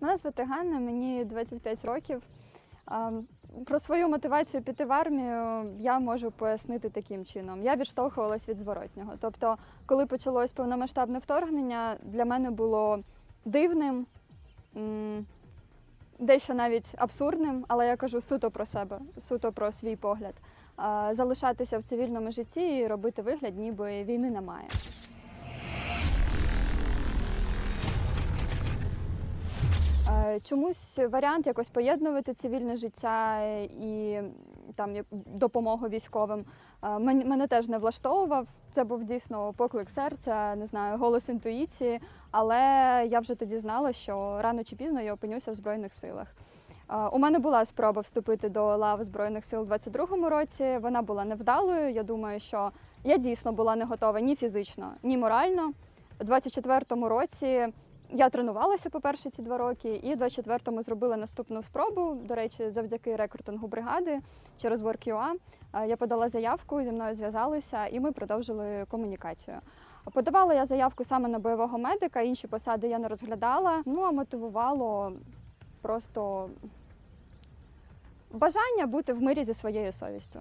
Мене звати Ганна, мені 25 років. Про свою мотивацію піти в армію я можу пояснити таким чином. Я відштовхувалась від зворотнього. Тобто, коли почалось повномасштабне вторгнення, для мене було дивним, дещо навіть абсурдним, але я кажу суто про себе, суто про свій погляд. Залишатися в цивільному житті і робити вигляд, ніби війни немає. Чомусь варіант якось поєднувати цивільне життя і там допомогу військовим е, мене теж не влаштовував. Це був дійсно поклик серця, не знаю, голос інтуїції. Але я вже тоді знала, що рано чи пізно я опинюся в збройних силах. Е, У мене була спроба вступити до лав збройних сил у 22-му році. Вона була невдалою. Я думаю, що я дійсно була не готова ні фізично, ні морально. У 24-му році я тренувалася, по-перше, ці два роки, і в 24-му зробила наступну спробу. До речі, завдяки рекрутингу бригади через WorkUA. Е, Я подала заявку, зі мною зв'язалися, і ми продовжили комунікацію. Подавала я заявку саме на бойового медика, інші посади я не розглядала. Ну а мотивувало просто бажання бути в мирі зі своєю совістю.